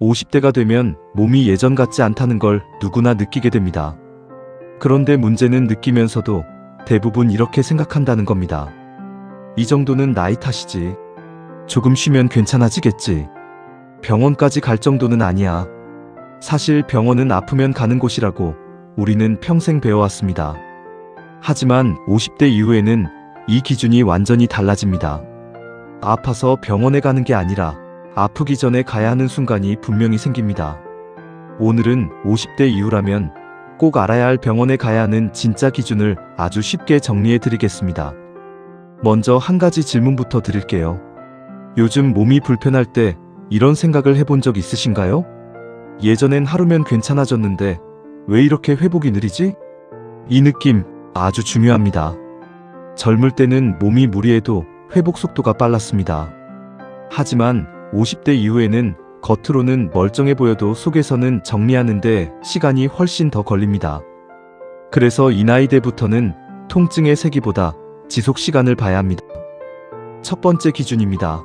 50대가 되면 몸이 예전 같지 않다는 걸 누구나 느끼게 됩니다. 그런데 문제는 느끼면서도 대부분 이렇게 생각한다는 겁니다. 이 정도는 나이 탓이지. 조금 쉬면 괜찮아지겠지. 병원까지 갈 정도는 아니야. 사실 병원은 아프면 가는 곳이라고 우리는 평생 배워왔습니다. 하지만 50대 이후에는 이 기준이 완전히 달라집니다. 아파서 병원에 가는 게 아니라 아프기 전에 가야 하는 순간이 분명히 생깁니다. 오늘은 50대 이후라면 꼭 알아야 할 병원에 가야 하는 진짜 기준을 아주 쉽게 정리해 드리겠습니다. 먼저 한 가지 질문부터 드릴게요. 요즘 몸이 불편할 때 이런 생각을 해본 적 있으신가요? 예전엔 하루면 괜찮아졌는데 왜 이렇게 회복이 느리지? 이 느낌 아주 중요합니다. 젊을 때는 몸이 무리해도 회복 속도가 빨랐습니다. 하지만 50대 이후에는 겉으로는 멀쩡해 보여도 속에서는 정리하는데 시간이 훨씬 더 걸립니다. 그래서 이 나이대부터는 통증의 세기보다 지속 시간을 봐야 합니다. 첫 번째 기준입니다.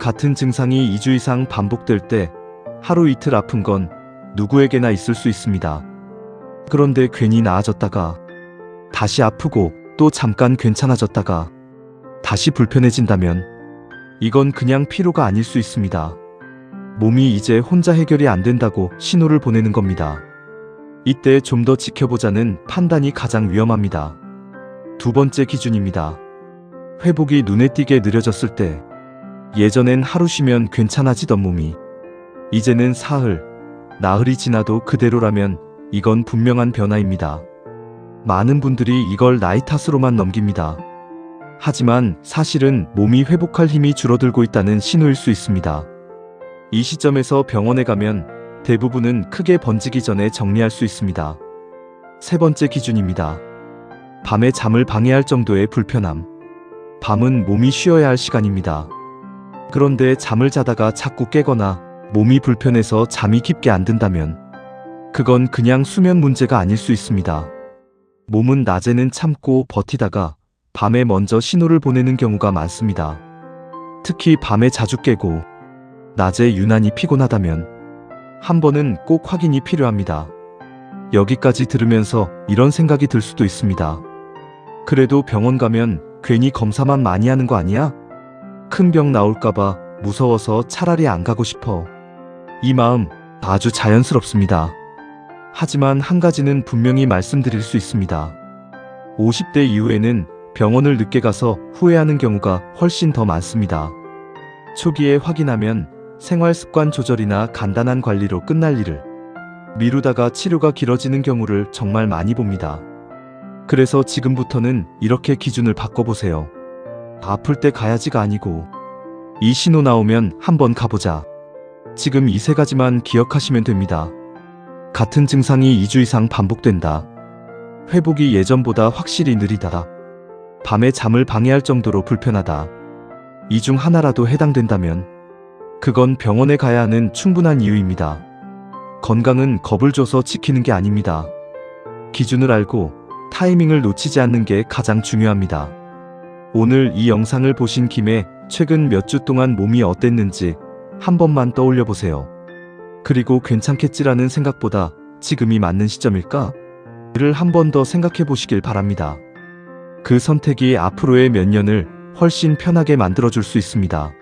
같은 증상이 2주 이상 반복될 때 하루 이틀 아픈 건 누구에게나 있을 수 있습니다. 그런데 괜히 나아졌다가 다시 아프고 또 잠깐 괜찮아졌다가 다시 불편해진다면 이건 그냥 피로가 아닐 수 있습니다. 몸이 이제 혼자 해결이 안 된다고 신호를 보내는 겁니다. 이때 좀 더 지켜보자는 판단이 가장 위험합니다. 두 번째 기준입니다. 회복이 눈에 띄게 느려졌을 때 예전엔 하루 쉬면 괜찮아지던 몸이 이제는 사흘, 나흘이 지나도 그대로라면 이건 분명한 변화입니다. 많은 분들이 이걸 나이 탓으로만 넘깁니다. 하지만 사실은 몸이 회복할 힘이 줄어들고 있다는 신호일 수 있습니다. 이 시점에서 병원에 가면 대부분은 크게 번지기 전에 정리할 수 있습니다. 세 번째 기준입니다. 밤에 잠을 방해할 정도의 불편함. 밤은 몸이 쉬어야 할 시간입니다. 그런데 잠을 자다가 자꾸 깨거나 몸이 불편해서 잠이 깊게 안 든다면 그건 그냥 수면 문제가 아닐 수 있습니다. 몸은 낮에는 참고 버티다가 밤에 먼저 신호를 보내는 경우가 많습니다. 특히 밤에 자주 깨고 낮에 유난히 피곤하다면 한 번은 꼭 확인이 필요합니다. 여기까지 들으면서 이런 생각이 들 수도 있습니다. 그래도 병원 가면 괜히 검사만 많이 하는 거 아니야? 큰 병 나올까봐 무서워서 차라리 안 가고 싶어. 이 마음 아주 자연스럽습니다. 하지만 한 가지는 분명히 말씀드릴 수 있습니다. 50대 이후에는 병원을 늦게 가서 후회하는 경우가 훨씬 더 많습니다. 초기에 확인하면 생활 습관 조절이나 간단한 관리로 끝날 일을 미루다가 치료가 길어지는 경우를 정말 많이 봅니다. 그래서 지금부터는 이렇게 기준을 바꿔보세요. 아플 때 가야지가 아니고 이 신호 나오면 한번 가보자. 지금 이 세 가지만 기억하시면 됩니다. 같은 증상이 2주 이상 반복된다. 회복이 예전보다 확실히 느리다. 밤에 잠을 방해할 정도로 불편하다. 이 중 하나라도 해당된다면 그건 병원에 가야 하는 충분한 이유입니다. 건강은 겁을 줘서 지키는 게 아닙니다. 기준을 알고 타이밍을 놓치지 않는 게 가장 중요합니다. 오늘 이 영상을 보신 김에 최근 몇 주 동안 몸이 어땠는지 한 번만 떠올려 보세요. 그리고 괜찮겠지라는 생각보다 지금이 맞는 시점일까? 를 한 번 더 생각해 보시길 바랍니다. 그 선택이 앞으로의 몇 년을 훨씬 편하게 만들어줄 수 있습니다.